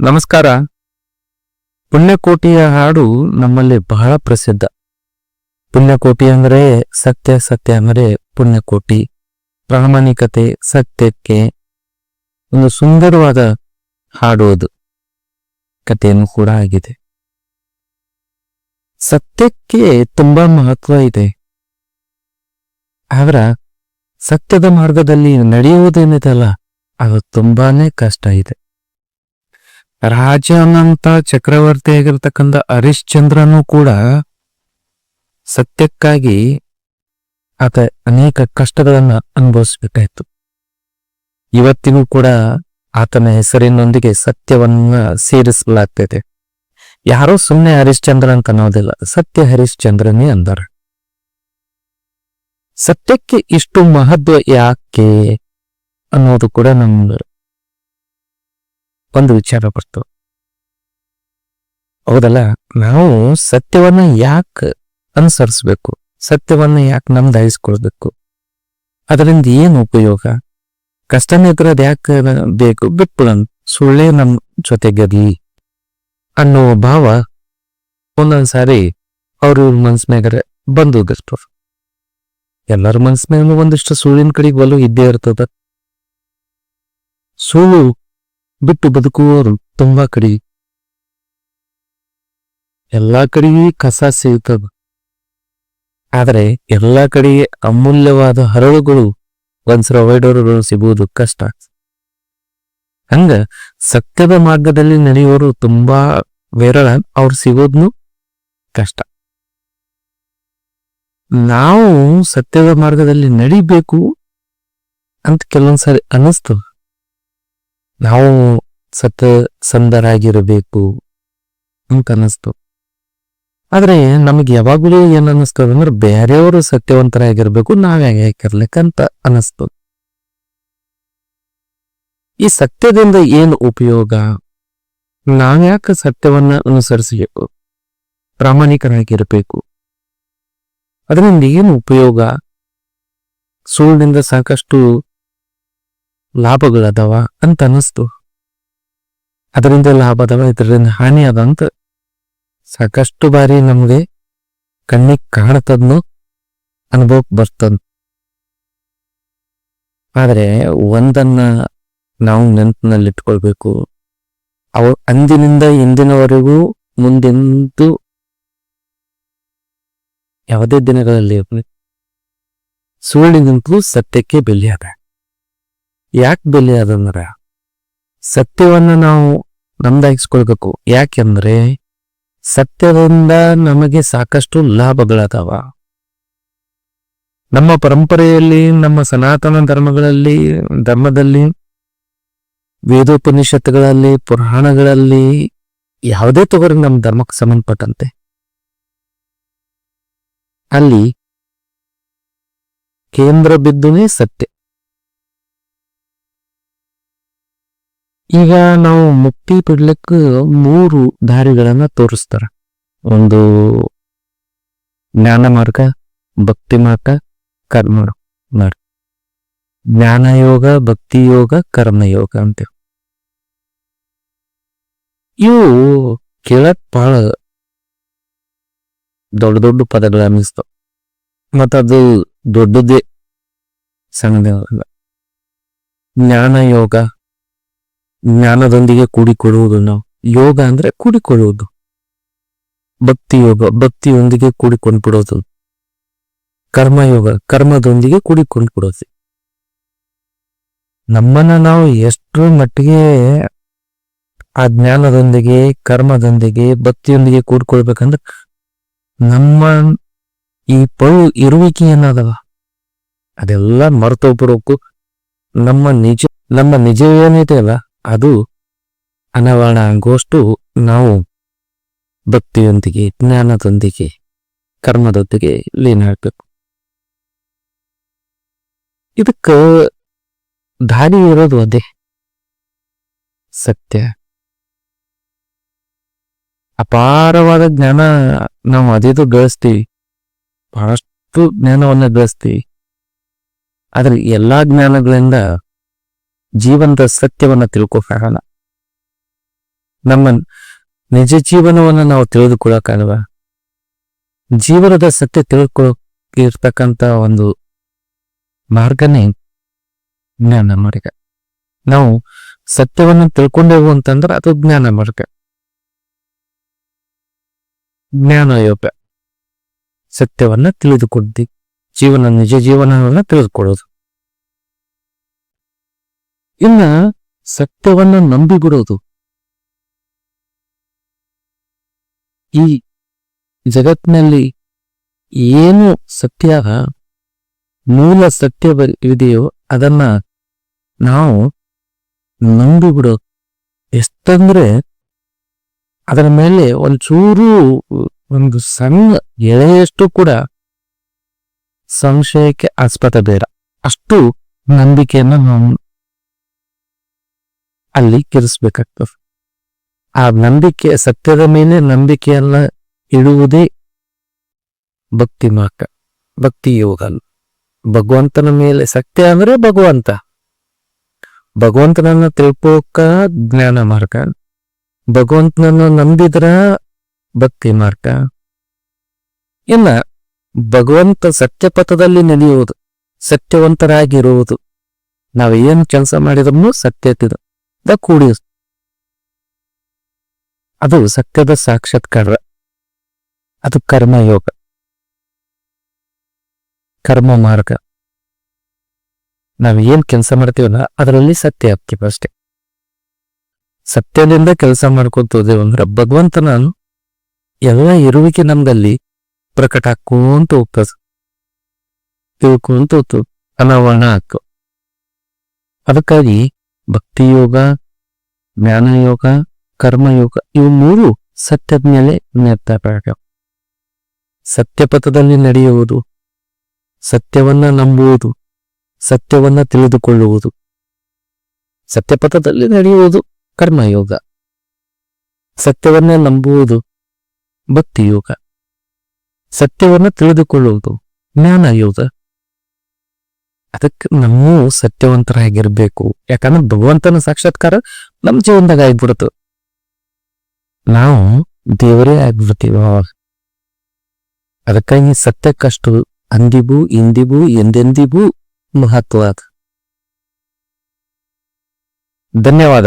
ನಮಸ್ಕಾರ. ಪುಣ್ಯಕೋಟಿಯ ಹಾಡು ನಮ್ಮಲ್ಲಿ ಬಹಳ ಪ್ರಸಿದ್ಧ. ಪುಣ್ಯಕೋಟಿ ಅಂದರೆ ಸತ್ಯ ಸತ್ಯ ಅಂದರೆ ಪುಣ್ಯಕೋಟಿ. ಪ್ರಾಮಾಣಿಕತೆ, ಸತ್ಯಕ್ಕೆ ಒಂದು ಸುಂದರವಾದ ಹಾಡು ಅದು. ಕಥೆಯನ್ನು ಕೂಡ ಆಗಿದೆ. ಸತ್ಯಕ್ಕೆ ತುಂಬಾ ಮಹತ್ವ ಇದೆ. ಆದ್ರ ಸತ್ಯದ ಮಾರ್ಗದಲ್ಲಿ ನಡೆಯುವುದೇನಿದೆಲ್ಲ ಅದು ತುಂಬಾನೇ ಕಷ್ಟ ಇದೆ. ರಾಜನಂತ ಚಕ್ರವರ್ತಿ ಆಗಿರ್ತಕ್ಕಂಥ ಹರಿಶ್ಚಂದ್ರನು ಕೂಡ ಸತ್ಯಕ್ಕಾಗಿ ಆತ ಅನೇಕ ಕಷ್ಟಗಳನ್ನ ಅನುಭವಿಸ್ಬೇಕಾಯ್ತು. ಇವತ್ತಿಗೂ ಕೂಡ ಆತನ ಹೆಸರಿನೊಂದಿಗೆ ಸತ್ಯವನ್ನ ಸೇರಿಸಲಾಗ್ತದೆ ಯಾರೋ ಸುಮ್ಮನೆ ಹರಿಶ್ಚಂದ್ರ ಅಂತ ಅನ್ನೋದಿಲ್ಲ, ಸತ್ಯ ಹರಿಶ್ಚಂದ್ರನೇ ಅಂದಾರ. ಸತ್ಯಕ್ಕೆ ಇಷ್ಟು ಮಹತ್ವ ಯಾಕೆ ಅನ್ನೋದು ಕೂಡ ನಮ್ಗೆ ಒಂದು ವಿಚಾರ ಬರ್ತು. ಹೌದಲ್ಲ, ನಾವು ಸತ್ಯವನ್ನ ಯಾಕೆ ಅನುಸರಿಸ್ಬೇಕು? ಸತ್ಯವನ್ನ ಯಾಕೆ ನಮ್ದಾಯಿಸ್ಕೊಳ್ಬೇಕು? ಅದರಿಂದ ಏನು ಉಪಯೋಗ? ಕಷ್ಟನೇ ಇದ್ರದ್ ಯಾಕೆ ಬೇಕು? ಬಿಟ್ಬಿಡೋಣ. ಸುಳ್ಳೇ ನಮ್ಮ ಜೊತೆಗಿರ್ಲಿ ಅನ್ನೋ ಭಾವ ಒಂದೊಂದ್ಸಾರಿ ಅವ್ರ ಇವ್ರ ಬಂದು ಹೋಗಿರ್ತದ ಎಲ್ಲರ ಮನ್ಸ್ನಾಗ ಒಂದಿಷ್ಟು ಸುಳ್ಳಿನ ಕಡೆಗೆ ಒಲವು ಇದ್ದೇ ಇರ್ತದ. ಸುಳ್ಳು ಬಿಟ್ಟು ಬದುಕುವವರು ತುಂಬಾ ಕಡಿ ಎಲ್ಲಾ ಕಡೆಯೂ ಕಸ ಸಿಗುತ್ತದ. ಆದರೆ ಎಲ್ಲಾ ಕಡೆಗೆ ಅಮೂಲ್ಯವಾದ ಹರಳುಗಳು ಒಂದ್ಸರ ಒಯ್ಡೋರುಗಳು ಸಿಗುವುದು ಕಷ್ಟ. ಹಂಗ ಸತ್ಯದ ಮಾರ್ಗದಲ್ಲಿ ನಡೆಯುವವರು ತುಂಬಾ ವಿರಳ ಅವ್ರು ಸಿಗೋದ್ನು ಕಷ್ಟ. ನಾವು ಸತ್ಯದ ಮಾರ್ಗದಲ್ಲಿ ನಡಿಬೇಕು ಅಂತ ಕೆಲವೊಂದ್ಸರಿ ಅನಿಸ್ತದ. ನಾವು ಸತ್ಯ ಸಂದರಾಗಿರಬೇಕು ಅಂತ ಅನ್ನಿಸ್ತು. ಆದ್ರೆ ನಮಗೆ ಯಾವಾಗಲೂ ಏನ್ ಅನ್ನಿಸ್ತದೆ ಅಂದ್ರೆ ಬೇರೆಯವರು ಸತ್ಯವಂತರಾಗಿರ್ಬೇಕು, ನಾವ್ ಯಾಕಿರ್ಲಿಕ್ಕಂತ ಅನಿಸ್ತು ಈ ಸತ್ಯದಿಂದ ಏನು ಉಪಯೋಗ? ನಾವ್ಯಾಕೆ ಸತ್ಯವನ್ನ ಅನುಸರಿಸಬೇಕು? ಪ್ರಾಮಾಣಿಕರಾಗಿರಬೇಕು. ಅದರಿಂದ ಏನು ಉಪಯೋಗ? ಸುಳ್ಳಿನಿಂದ ಸಾಕಷ್ಟು ಲಾಭಗಳದಾವ ಅಂತ ಅನಿಸ್ತು ಅದರಿಂದ ಲಾಭ ಅದಾವ ಇದರಿಂದ ಹಾನಿ ಅದ ಅಂತ ಸಾಕಷ್ಟು ಬಾರಿ ನಮ್ಗೆ ಕಣ್ಣಿಗೆ ಕಾಣತದ್ನು ಅನುಭವ ಬರ್ತದ. ಆದರೆ ಒಂದನ್ನ ನಾವು ನೆನಪಿನಲ್ಲಿಟ್ಕೊಳ್ಬೇಕು. ಅವ ಅಂದಿನಿಂದ ಇಂದಿನವರೆಗೂ ಮುಂದೆಂದು ಯಾವುದೇ ದಿನಗಳಲ್ಲಿ ಸುಳ್ಳಿನಿಂತಲೂ ಸತ್ಯಕ್ಕೆ ಬೆಲೆ ಅದ ಯಾಕೆ ಬೆಲೆ ಅದಂದ್ರ? ಸತ್ಯವನ್ನ ನಾವು ನಮ್ದಾಗಿಸ್ಕೊಳ್ಬೇಕು. ಯಾಕೆಂದ್ರೆ ಸತ್ಯದಿಂದ ನಮಗೆ ಸಾಕಷ್ಟು ಲಾಭಗಳದಾವ. ನಮ್ಮ ಪರಂಪರೆಯಲ್ಲಿ, ನಮ್ಮ ಸನಾತನ ಧರ್ಮಗಳಲ್ಲಿ, ಧರ್ಮದಲ್ಲಿ, ವೇದೋಪನಿಷತ್ತುಗಳಲ್ಲಿ, ಪುರಾಣಗಳಲ್ಲಿ ಯಾವುದೇ ತೊಗರಿ ನಮ್ಮ ಧರ್ಮಕ್ಕೆ ಸಂಬಂಧಪಟ್ಟಂತೆ. ಅಲ್ಲಿ ಕೇಂದ್ರ ಬಿದ್ದುನೇ ಸತ್ಯ. ಈಗ ನಾವು ಮುಕ್ತಿ ಬಿಡ್ಲಿಕ್ಕೆ ಮೂರು ದಾರಿಗಳನ್ನ ತೋರಿಸ್ತಾರ. ಒಂದು ಜ್ಞಾನ ಮಾರ್ಗ, ಭಕ್ತಿ ಮಾರ್ಗ, ಕರ್ಮ ಮಾರ್ಗ. ಜ್ಞಾನ ಯೋಗ, ಭಕ್ತಿ ಯೋಗ ಕರ್ಮಯೋಗ ಅಂತೇವೆ. ಇವು ಕೇಳಕ್ ಬಹಳ ದೊಡ್ಡ ದೊಡ್ಡ ಪದಗಳು ಅನ್ನಿಸ್ತಾವ. ಮತ್ತದು ದೊಡ್ಡದೇ ಸಣ್ಣದೇ ಜ್ಞಾನ ಯೋಗ ಜ್ಞಾನದೊಂದಿಗೆ ಕೂಡಿಕೊಳ್ಳುವುದು ನಾವು. ಯೋಗ ಅಂದ್ರೆ ಕೂಡಿಕೊಳ್ಳುವುದು. ಭಕ್ತಿ ಯೋಗ, ಭಕ್ತಿಯೊಂದಿಗೆ ಕೂಡಿಕೊಂಡು ಬಿಡೋದು ಕರ್ಮಯೋಗ, ಕರ್ಮದೊಂದಿಗೆ ಕೂಡಿಕೊಂಡು ಬಿಡೋದು ನಮ್ಮನ್ನ ನಾವು ಎಷ್ಟು ಮಟ್ಟಿಗೆ ಆ ಜ್ಞಾನದೊಂದಿಗೆ, ಕರ್ಮದೊಂದಿಗೆ, ಭಕ್ತಿಯೊಂದಿಗೆ ಕೂಡ್ಕೊಳ್ಬೇಕಂದ್ರೆ ನಮ್ಮ ಈ ಪಳು ಇರುವಿಕೆ ಏನದವ ಅದೆಲ್ಲ ಮರ್ತೋಗ್ಬಿಡೋಕು ನಮ್ಮ ನಿಜ, ನಮ್ಮ ನಿಜವೇನಿದೆ ಅಲ್ಲ? ಅದು ಅನಾವರಣ ಆಗುವಷ್ಟು ನಾವು ಭಕ್ತಿಯೊಂದಿಗೆ, ಜ್ಞಾನದೊಂದಿಗೆ, ಕರ್ಮದೊಂದಿಗೆ ಲೀನ ಇದಕ್ಕೆ ಇದಕ್ಕ ದಾರಿ ಇರೋದು ಅದೇ. ಸತ್ಯ. ಅಪಾರವಾದ ಜ್ಞಾನ ನಾವು ಅದೇದು ಗಳಿಸ್ತೀವಿ ಬಹಳಷ್ಟು ಜ್ಞಾನವನ್ನ ಗಳಿಸ್ತೀವಿ ಆದ್ರೆ ಎಲ್ಲಾ ಜ್ಞಾನಗಳಿಂದ ಜೀವನದ ಸತ್ಯವನ್ನ ತಿಳ್ಕೊಕ್ಕಾಗಲ್ಲ ನಮ್ಮ ನಿಜ ಜೀವನವನ್ನು ನಾವು ತಿಳಿದುಕೊಳ್ಳಕ್ಕಾಗವ ಜೀವನದ ಸತ್ಯ ತಿಳ್ಕೊಳ್ಳೋಕೆ ಇರ್ತಕ್ಕಂತ ಒಂದು ಮಾರ್ಗನೇ ಜ್ಞಾನ ಮಾರ್ಗ. ನಾವು ಸತ್ಯವನ್ನು ತಿಳ್ಕೊಂಡೆವು ಅಂತಂದ್ರೆ ಅದು ಜ್ಞಾನ ಮಾರ್ಗ. ಜ್ಞಾನ ಯೋಗ ಸತ್ಯವನ್ನ ತಿಳಿದುಕೊಡ್ತಿ ಜೀವನ ನಿಜ ಜೀವನವನ್ನ ತಿಳಿದುಕೊಳ್ಳೋದು. ಇನ್ನ ಸತ್ಯವನ್ನ ನಂಬಿಬಿಡೋದು. ಈ ಜಗತ್ತಿನಲ್ಲಿ ಏನು ಸತ್ಯ, ಮೂಲ ಸತ್ಯವಿದೆಯೋ ಅದನ್ನ ನಾವು ನಂಬಿಬಿಡೋ ಎಷ್ಟಂದ್ರೆ ಅದರ ಮೇಲೆ ಒಂಚೂರು ಒಂದು ಸಣ್ಣ ಎಳೆಯಷ್ಟು ಕೂಡ ಸಂಶಯಕ್ಕೆ ಆಸ್ಪದ ಬೇಡ. ಅಷ್ಟು ನಂಬಿಕೆಯನ್ನ ನಾವು ಅಲ್ಲಿ ಕಿರಿಸ್ಬೇಕಾಗ್ತದೆ. ಆ ನಂಬಿಕೆ, ಸತ್ಯದ ಮೇಲೆ ನಂಬಿಕೆಯನ್ನ ಇಡುವುದೇ ಭಕ್ತಿ ಮಾರ್ಗ, ಭಕ್ತಿ ಯೋಗ ಭಗವಂತನ ಮೇಲೆ ಸತ್ಯ ಅಂದ್ರೆ ಭಗವಂತ. ಭಗವಂತನನ್ನ ತಿಳ್ಕೋಕ ಜ್ಞಾನ ಮಾರ್ಗ. ಭಗವಂತನನ್ನು ನಂಬಿದ್ರ ಭಕ್ತಿ ಮಾರ್ಗ. ಇನ್ನ ಭಗವಂತ ಸತ್ಯಪಥದಲ್ಲಿ ನಡೆಯುವುದು ಸತ್ಯವಂತರಾಗಿರುವುದು. ನಾವು ಏನು ಕೆಲಸ ಮಾಡಿದ್ರು ಸತ್ಯತಿದ ಕೂಡಿ ಅದು ಸತ್ಯದ ಸಾಕ್ಷಾತ್ಕಾರ. ಅದು ಕರ್ಮಯೋಗ. ಕರ್ಮ ಮಾರ್ಗ. ನಾವು ಏನ್ ಕೆಲಸ ಮಾಡ್ತೀವಲ್ಲ, ಅದರಲ್ಲಿ ಸತ್ಯ ಆಗ್ತೀವಿ ಅಷ್ಟೇ. ಸತ್ಯದಿಂದ ಕೆಲಸ ಮಾಡ್ಕೊಂತ ಹೋದೆವು ಅಂದ್ರೆ ಭಗವಂತನ ಎಲ್ಲ ಇರುವಿಕೆ ನಮ್ದಲ್ಲಿ ಪ್ರಕಟ ಹಾಕೋಂತ ಹೋಗ್ತದೆ. ತಿಳ್ಕೊಂತ ಹೋಗ್ತದೆ. ಅನಾವರಣ ಹಾಕು ಅದಕ್ಕಾಗಿ ಭಕ್ತಿ ಯೋಗ ಜ್ಞಾನಯೋಗ ಕರ್ಮಯೋಗ ಇವು ಮೂರು ಸತ್ಯದ ಮೇಲೆ ನಿರ್ಧಾರ ಸತ್ಯಪಥದಲ್ಲಿ ನಡೆಯುವುದು, ಸತ್ಯವನ್ನ ನಂಬುವುದು, ಸತ್ಯವನ್ನ ತಿಳಿದುಕೊಳ್ಳುವುದು. ಸತ್ಯಪಥದಲ್ಲಿ ನಡೆಯುವುದು ಕರ್ಮಯೋಗ ಸತ್ಯವನ್ನೇ ನಂಬುವುದು ಭಕ್ತಿಯೋಗ ಸತ್ಯವನ್ನ ತಿಳಿದುಕೊಳ್ಳುವುದು ಜ್ಞಾನ ಯೋಗ. ಅದಕ್ಕೆ ನಾವು ಸತ್ಯವಂತರಾಗಿರ್ಬೇಕು ಯಾಕಂದ್ರೆ ಭಗವಂತನ ಸಾಕ್ಷಾತ್ಕಾರ ನಮ್ಮ ಜೀವನದಾಗ ಆಗ್ಬಿಡುತ್ತೆ. ನಾವು ದೇವರೇ ಆಗ್ಬಿಡ್ತೀವಿ ಅದಕ್ಕಾಗಿ ಸತ್ಯಕ್ಕಷ್ಟು ಅಂದಿಗೂ ಇಂದಿಗೂ ಎಂದೆಂದಿಗೂ ಮಹತ್ವ ಧನ್ಯವಾದ.